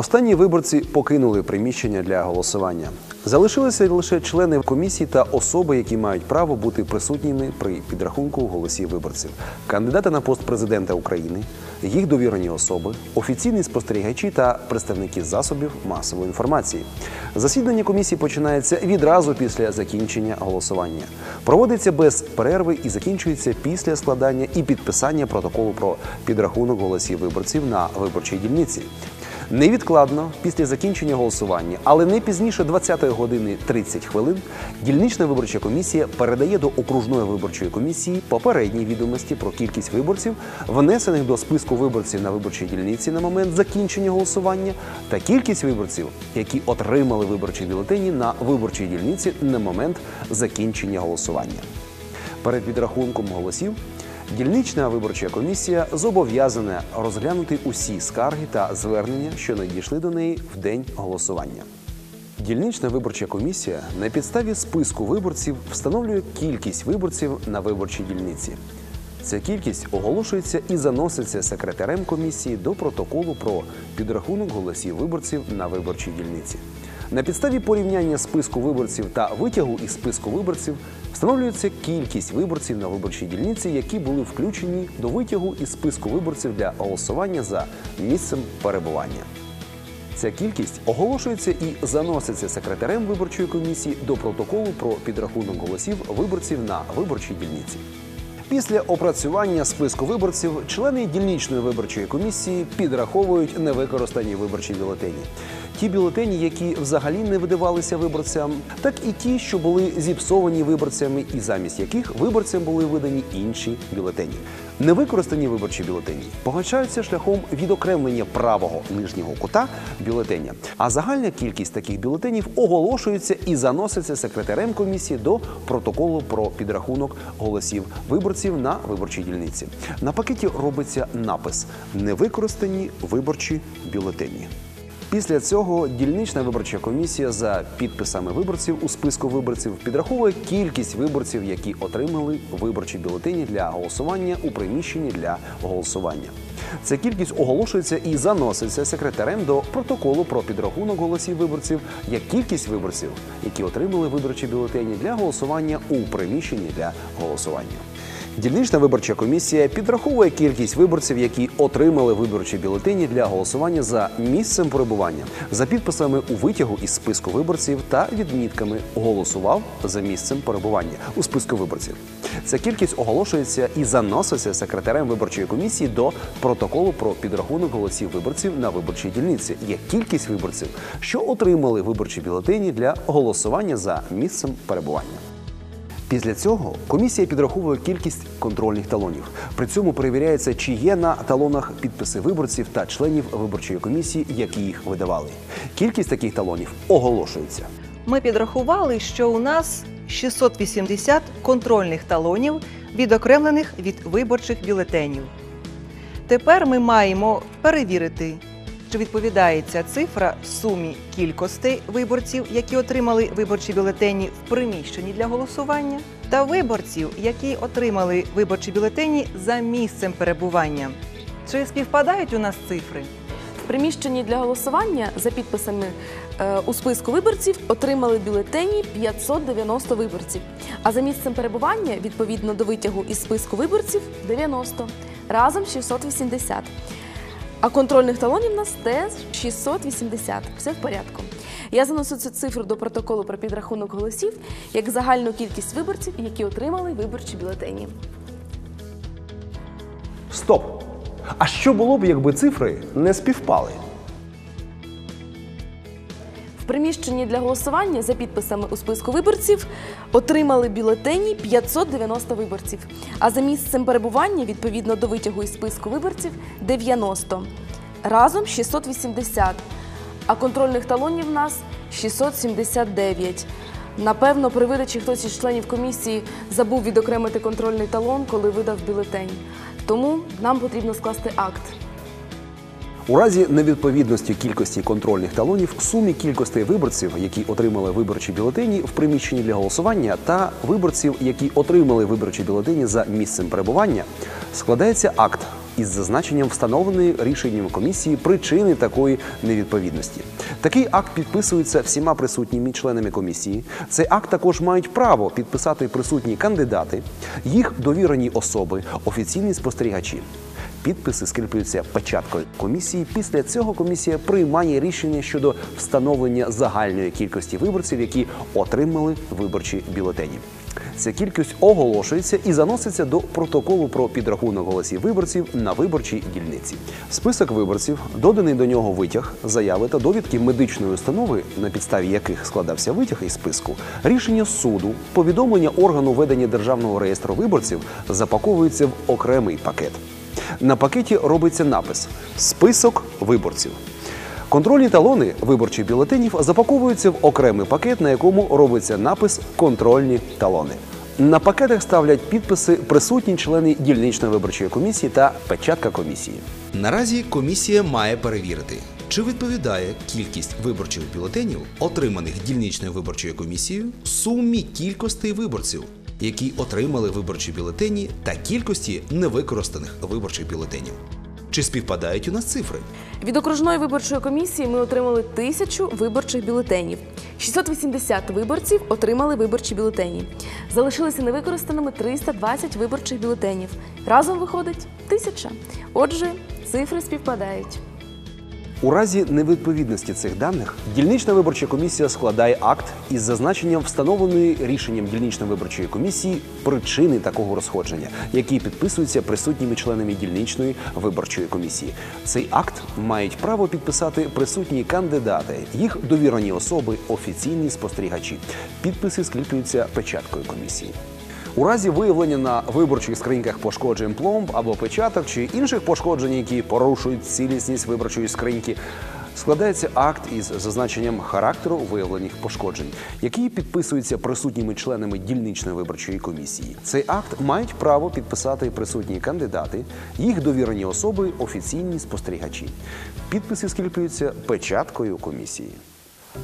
Останні виборці покинули приміщення для голосування. Залишилися лише члени комісії та особи, які мають право бути присутніми при підрахунку голосів виборців, кандидати на пост президента України, їх довірені особи, офіційні спостерігачі та представники засобів масової інформації. Засідання комісії починається відразу після закінчення голосування. Проводиться без перерви і закінчується після складання і підписання протоколу про підрахунок голосів виборців на виборчій дільниці. Невідкладно після закінчення голосування, але не пізніше 20 години 30 хвилин, дільнична виборча комісія передає до окружної виборчої комісії попередні відомості про кількість виборців, внесених до списку виборців на виборчій дільниці на момент закінчення голосування, та кількість виборців, які отримали виборчі бюлетені на виборчій дільниці на момент закінчення голосування. Перед підрахунком голосів дільнична виборча комісія зобов'язана розглянути усі скарги та звернення, що надійшли до неї в день голосування. Дільнична виборча комісія на підставі списку виборців встановлює кількість виборців на виборчій дільниці. Ця кількість оголошується і заноситься секретарем комісії до протоколу про підрахунок голосів виборців на виборчій дільниці. На підставі порівняння списку виборців та витягу із списку виборців встановлюється кількість виборців на виборчій дільниці, які були включені до витягу із списку виборців для голосування за місцем перебування. Ця кількість оголошується і заноситься секретарем виборчої комісії до протоколу про підрахунок голосів виборців на виборчій дільниці. Після опрацювання списку виборців члени дільничної виборчої комісії підраховують невикористані виборчі бюлетені. Ті бюлетені, які взагалі не видавалися виборцям, так і ті, що були зіпсовані виборцями, і замість яких виборцям були видані інші бюлетені. Невикористані виборчі бюлетені погашаються шляхом відокремлення правого нижнього кута бюлетеня. А загальна кількість таких бюлетенів оголошується і заноситься секретарем комісії до протоколу про підрахунок голосів виборців на виборчій дільниці. На пакеті робиться напис Невикористані виборчі бюлетені. Після цього дільнична виборча комісія за підписами виборців у списку виборців підраховує кількість виборців, які отримали виборчі бюлетені для голосування у приміщенні для голосування. Ця кількість оголошується і заноситься секретарем до протоколу про підрахунок голосів виборців як кількість виборців, які отримали виборчі бюлетені для голосування у приміщенні для голосування. Дільнична виборча комісія підраховує кількість виборців, які отримали виборчі бюлетені для голосування за місцем перебування, за підписами у витягу із списку виборців та відмітками голосував за місцем перебування у списку виборців. Ця кількість оголошується і заноситься секретарем виборчої комісії до протоколу про підрахунок голосів виборців на виборчій дільниці як кількість виборців, що отримали виборчі бюлетені для голосування за місцем перебування. Після цього комісія підраховує кількість контрольних талонів. При цьому перевіряється, чи є на талонах підписи виборців та членів виборчої комісії, які їх видавали. Кількість таких талонів оголошується. Ми підрахували, що у нас 680 контрольних талонів, відокремлених від виборчих бюлетенів. Тепер ми маємо перевірити, чи відповідає ця цифра сумі кількостей виборців, які отримали виборчі бюлетені в приміщенні для голосування, та виборців, які отримали виборчі бюлетені за місцем перебування. Чи співпадають у нас цифри? В приміщенні для голосування за підписами е, у списку виборців отримали бюлетені 590 виборців. А за місцем перебування, відповідно до витягу із списку виборців, 90. Разом 680. А контрольних талонів у нас теж 680. Все в порядку. Я заношу цю цифру до протоколу про підрахунок голосів як загальну кількість виборців, які отримали виборчі бюлетені. Стоп! А що було б, якби цифри не співпали? Приміщенні для голосування за підписами у списку виборців отримали бюлетені 590 виборців. А за місцем перебування, відповідно до витягу із списку виборців, 90. Разом 680. А контрольних талонів в нас 679. Напевно, при видачі хтось із членів комісії забув відокремити контрольний талон, коли видав бюлетень. Тому нам потрібно скласти акт. У разі невідповідності кількості контрольних талонів сумі кількостей виборців, які отримали виборчі бюлетені в приміщенні для голосування, та виборців, які отримали виборчі бюлетені за місцем перебування, складається акт із зазначенням встановленої рішенням комісії причини такої невідповідності. Такий акт підписується всіма присутніми членами комісії. Цей акт також мають право підписати присутні кандидати, їх довірені особи, офіційні спостерігачі. Підписи скріплюються печаткою комісії. Після цього комісія приймає рішення щодо встановлення загальної кількості виборців, які отримали виборчі бюлетені. Ця кількість оголошується і заноситься до протоколу про підрахунок голосів виборців на виборчій дільниці. Список виборців, доданий до нього витяг, заяви та довідки медичної установи, на підставі яких складався витяг із списку, рішення суду, повідомлення органу ведення державного реєстру виборців запаковуються в окремий пакет. На пакеті робиться напис Список виборців. Контрольні талони виборчих бюлетенів запаковуються в окремий пакет, на якому робиться напис Контрольні талони. На пакетах ставлять підписи присутні члени дільничної виборчої комісії та печатка комісії. Наразі комісія має перевірити, чи відповідає кількість виборчих бюлетенів, отриманих дільничною виборчою комісією, сумі кількостей виборців, які отримали виборчі бюлетені, та кількості невикористаних виборчих бюлетенів. Чи співпадають у нас цифри? Від окружної виборчої комісії ми отримали тисячу виборчих бюлетенів. 680 виборців отримали виборчі бюлетені. Залишилися невикористаними 320 виборчих бюлетенів. Разом виходить тисяча. Отже, цифри співпадають. У разі невідповідності цих даних дільнична виборча комісія складає акт із зазначенням встановленої рішенням дільничної виборчої комісії причини такого розходження, який підписується присутніми членами дільничної виборчої комісії. Цей акт мають право підписати присутні кандидати, їх довірені особи, офіційні спостерігачі. Підписи скріплюються печаткою комісії. У разі виявлення на виборчих скриньках пошкоджень пломб або печаток чи інших пошкоджень, які порушують цілісність виборчої скриньки, складається акт із зазначенням характеру виявлених пошкоджень, який підписується присутніми членами дільничної виборчої комісії. Цей акт мають право підписати присутні кандидати, їх довірені особи, офіційні спостерігачі. Підписи скріплюються печаткою комісії.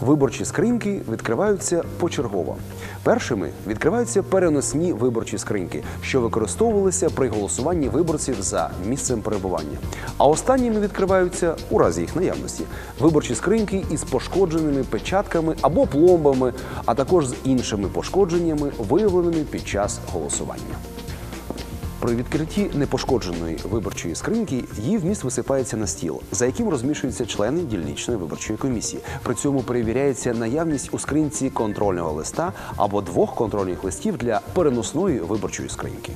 Виборчі скриньки відкриваються почергово. Першими відкриваються переносні виборчі скриньки, що використовувалися при голосуванні виборців за місцем перебування. А останніми відкриваються у разі їх наявності виборчі скриньки із пошкодженими печатками або пломбами, а також з іншими пошкодженнями, виявленими під час голосування. При відкритті непошкодженої виборчої скриньки її вміст висипається на стіл, за яким розміщуються члени дільничної виборчої комісії. При цьому перевіряється наявність у скринці контрольного листа або двох контрольних листів для переносної виборчої скриньки.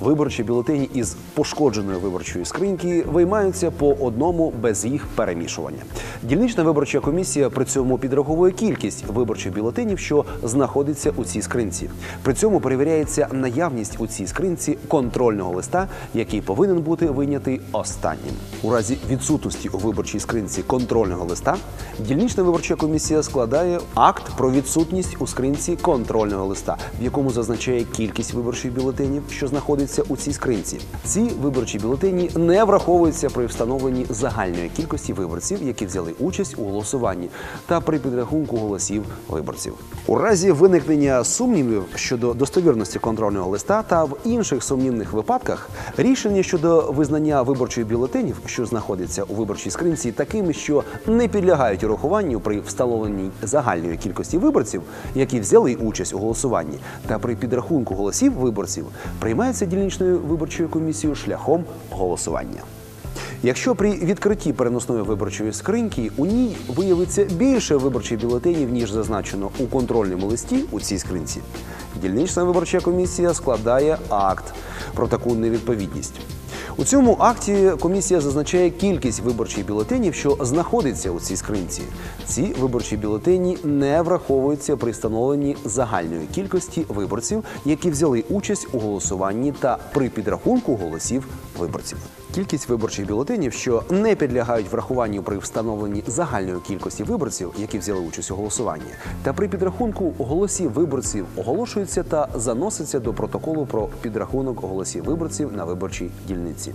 Виборчі бюлетені із пошкодженої виборчої скриньки виймаються по одному без їх перемішування. Дільнична виборча комісія при цьому підраховує кількість виборчих бюлетенів, що знаходиться у цій скринці. При цьому перевіряється наявність у цій скринці контрольного листа, який повинен бути вийнятий останнім. У разі відсутності у виборчій скринці контрольного листа, дільнична виборча комісія складає акт про відсутність у скринці контрольного листа, в якому зазначає кількість виборчих бюлетенів, що знаходиться у цій скринці. Ці виборчі бюлетені не враховуються при встановленні загальної кількості виборців, які взяли участь у голосуванні, та при підрахунку голосів виборців. У разі виникнення сумнівів щодо достовірності контрольного листа та в інших сумнівних випадках рішення щодо визнання виборчих бюлетенів, що знаходяться у виборчій скринці, такими, що не підлягають урахуванню при встановленні загальної кількості виборців, які взяли участь у голосуванні, та при підрахунку голосів виборців, приймається дільничною виборчою комісією шляхом голосування. Якщо при відкритті переносної виборчої скриньки у ній виявиться більше виборчих бюлетенів, ніж зазначено у контрольному листі у цій скринці, дільнична виборча комісія складає акт про таку невідповідність. У цьому акті комісія зазначає кількість виборчих бюлетенів, що знаходиться у цій скринці. Ці виборчі бюлетені не враховуються при встановленні загальної кількості виборців, які взяли участь у голосуванні та при підрахунку голосів виборців. Кількість виборчих бюлетенів, що не підлягають врахуванню при встановленні загальної кількості виборців, які взяли участь у голосуванні, та при підрахунку голосів виборців оголошується та заноситься до протоколу про підрахунок голосів виборців на виборчій дільниці.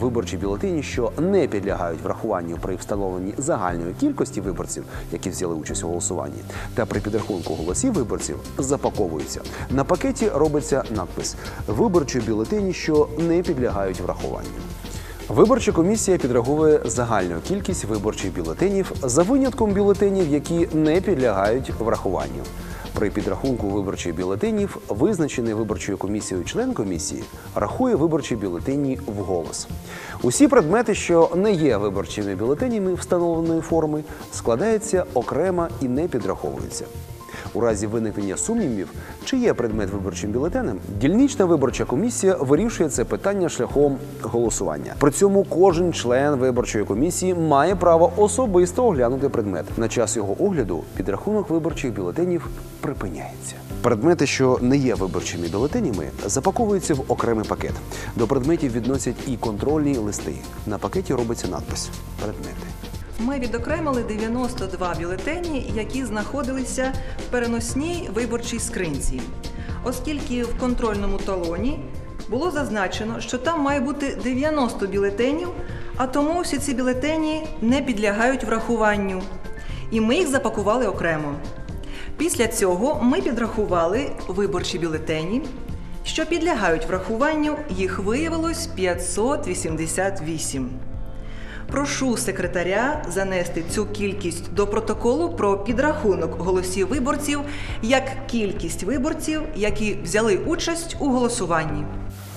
Виборчі бюлетені, що не підлягають врахуванню при встановленні загальної кількості виборців, які взяли участь у голосуванні, та при підрахунку голосів виборців запаковуються. На пакеті робиться надпис Виборчі бюлетені, що не підлягають врахуванню. Виборча комісія підраховує загальну кількість виборчих бюлетенів за винятком бюлетенів, які не підлягають врахуванню. При підрахунку виборчих бюлетенів визначений виборчою комісією член комісії рахує виборчі бюлетені вголос. Усі предмети, що не є виборчими бюлетенями встановленої форми, складаються окремо і не підраховуються. У разі виникнення сумнівів, чи є предмет виборчим бюлетенем, дільнична виборча комісія вирішує це питання шляхом голосування. При цьому кожен член виборчої комісії має право особисто оглянути предмет. На час його огляду підрахунок виборчих бюлетенів припиняється. Предмети, що не є виборчими бюлетенями, запаковуються в окремий пакет. До предметів відносять і контрольні листи. На пакеті робиться надпис Предмети. Ми відокремили 92 бюлетені, які знаходилися в переносній виборчій скринці, оскільки в контрольному талоні було зазначено, що там має бути 90 бюлетенів, а тому всі ці бюлетені не підлягають врахуванню. І ми їх запакували окремо. Після цього ми підрахували виборчі бюлетені. Що підлягають врахуванню, їх виявилось 588. Прошу секретаря занести цю кількість до протоколу про підрахунок голосів виборців як кількість виборців, які взяли участь у голосуванні.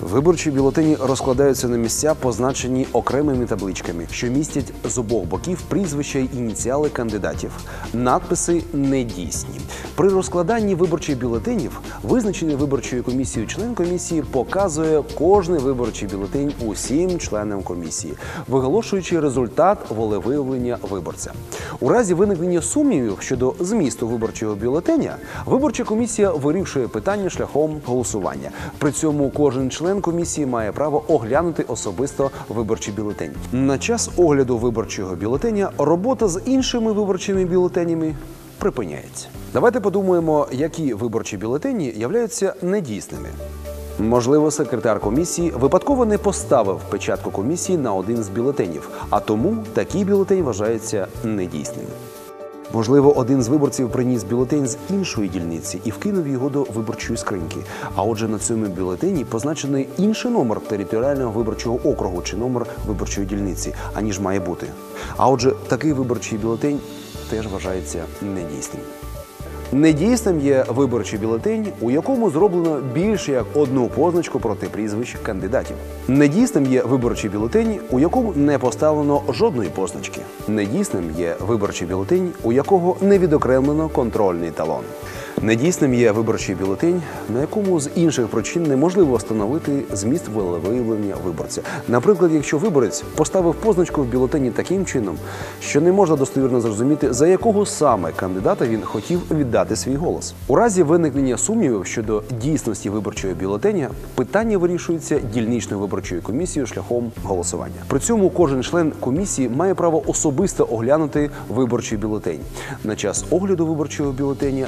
Виборчі бюлетені розкладаються на місця, позначені окремими табличками, що містять з обох боків прізвища й ініціали кандидатів. Надписи недійсні. При розкладанні виборчих бюлетенів визначений виборчою комісією член комісії показує кожний виборчий бюлетень усім членам комісії, виголошуючи результат волевиявлення виборця. У разі виникнення сумнівів щодо змісту виборчого бюлетеня, виборча комісія вирішує питання шляхом голосування. При цьому кожен член комісії має право оглянути особисто виборчий бюлетень. На час огляду виборчого бюлетеня робота з іншими виборчими бюлетенями припиняється. Давайте подумаємо, які виборчі бюлетені являються недійсними. Можливо, секретар комісії випадково не поставив печатку комісії на один з бюлетенів, а тому такий бюлетень вважається недійсним. Можливо, один з виборців приніс бюлетень з іншої дільниці і вкинув його до виборчої скриньки. А отже, на цьому бюлетені позначений інший номер територіального виборчого округу чи номер виборчої дільниці, аніж має бути. А отже, такий виборчий бюлетень теж вважається недійсним. Недійсним є виборчий бюлетень, у якому зроблено більше як одну позначку проти прізвищ кандидатів. Недійсним є виборчий бюлетень, у якому не поставлено жодної позначки. Недійсним є виборчий бюлетень, у якого не відокремлено контрольний талон. Недійсним є виборчий бюлетень, на якому з інших причин неможливо встановити зміст волевиявлення виборця. Наприклад, якщо виборець поставив позначку в бюлетені таким чином, що не можна достовірно зрозуміти, за якого саме кандидата він хотів віддати свій голос. У разі виникнення сумнівів щодо дійсності виборчого бюлетеня, питання вирішується дільничною виборчою комісією шляхом голосування. При цьому кожен член комісії має право особисто оглянути виборчий бюлетень. На час огляду виборчого бюлетеня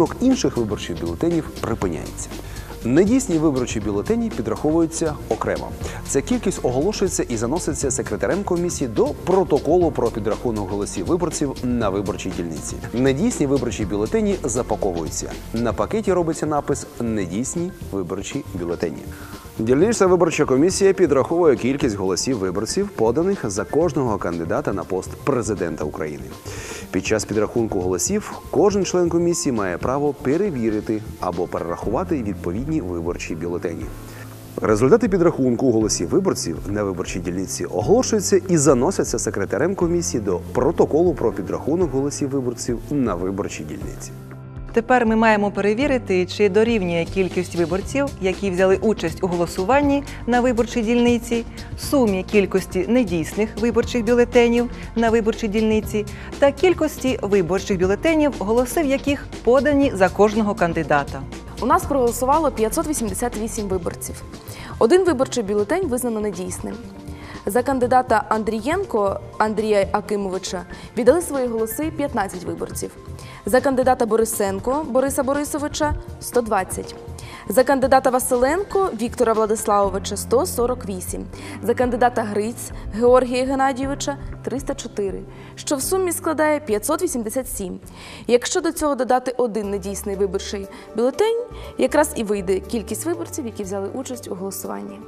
підрахунок інших виборчих бюлетенів припиняється. Недійсні виборчі бюлетені підраховуються окремо. Ця кількість оголошується і заноситься секретарем комісії до протоколу про підрахунок голосів виборців на виборчій дільниці. Недійсні виборчі бюлетені запаковуються. На пакеті робиться напис Недійсні виборчі бюлетені. Дільнична виборча комісія підраховує кількість голосів виборців, поданих за кожного кандидата на пост президента України. Під час підрахунку голосів кожен член комісії має право перевірити або перерахувати відповідні виборчі бюлетені. Результати підрахунку голосів виборців на виборчій дільниці оголошуються і заносяться секретарем комісії до протоколу про підрахунок голосів виборців на виборчій дільниці. Тепер ми маємо перевірити, чи дорівнює кількість виборців, які взяли участь у голосуванні на виборчій дільниці, сумі кількості недійсних виборчих бюлетенів на виборчій дільниці та кількості виборчих бюлетенів, голоси в яких подані за кожного кандидата. У нас проголосувало 588 виборців. Один виборчий бюлетень визнано недійсним. За кандидата Андрієнко Андрія Акимовича віддали свої голоси 15 виборців. За кандидата Борисенко Бориса Борисовича 120. За кандидата Василенко Віктора Владиславовича 148. За кандидата Гриць Георгія Геннадійовича 304, що в сумі складає 587. Якщо до цього додати один недійсний виборчий бюлетень, якраз і вийде кількість виборців, які взяли участь у голосуванні.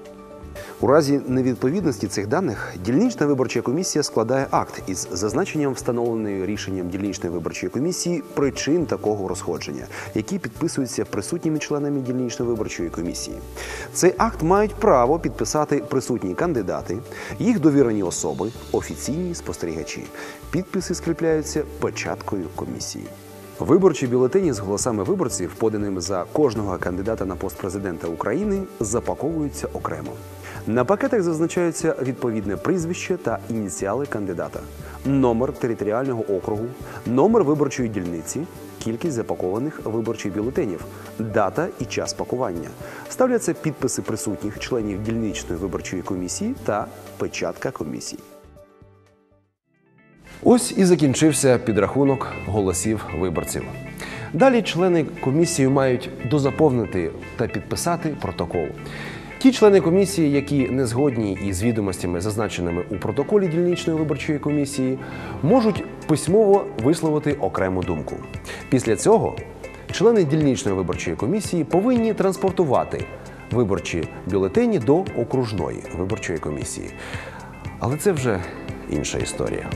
У разі невідповідності цих даних дільнична виборча комісія складає акт із зазначенням встановленої рішенням дільничної виборчої комісії причин такого розходження, які підписуються присутніми членами дільничної виборчої комісії. Цей акт мають право підписати присутні кандидати, їх довірені особи, офіційні спостерігачі. Підписи скріпляються печаткою комісії. Виборчі бюлетені з голосами виборців, поданими за кожного кандидата на пост президента України, запаковуються окремо. На пакетах зазначаються відповідне прізвище та ініціали кандидата, номер територіального округу, номер виборчої дільниці, кількість запакованих виборчих бюлетенів, дата і час пакування. Ставляться підписи присутніх членів дільничної виборчої комісії та печатка комісії. Ось і закінчився підрахунок голосів виборців. Далі члени комісії мають дозаповнити та підписати протокол. Ті члени комісії, які не згодні із відомостями, зазначеними у протоколі дільничної виборчої комісії, можуть письмово висловити окрему думку. Після цього члени дільничної виборчої комісії повинні транспортувати виборчі бюлетені до окружної виборчої комісії. Але це вже інша історія.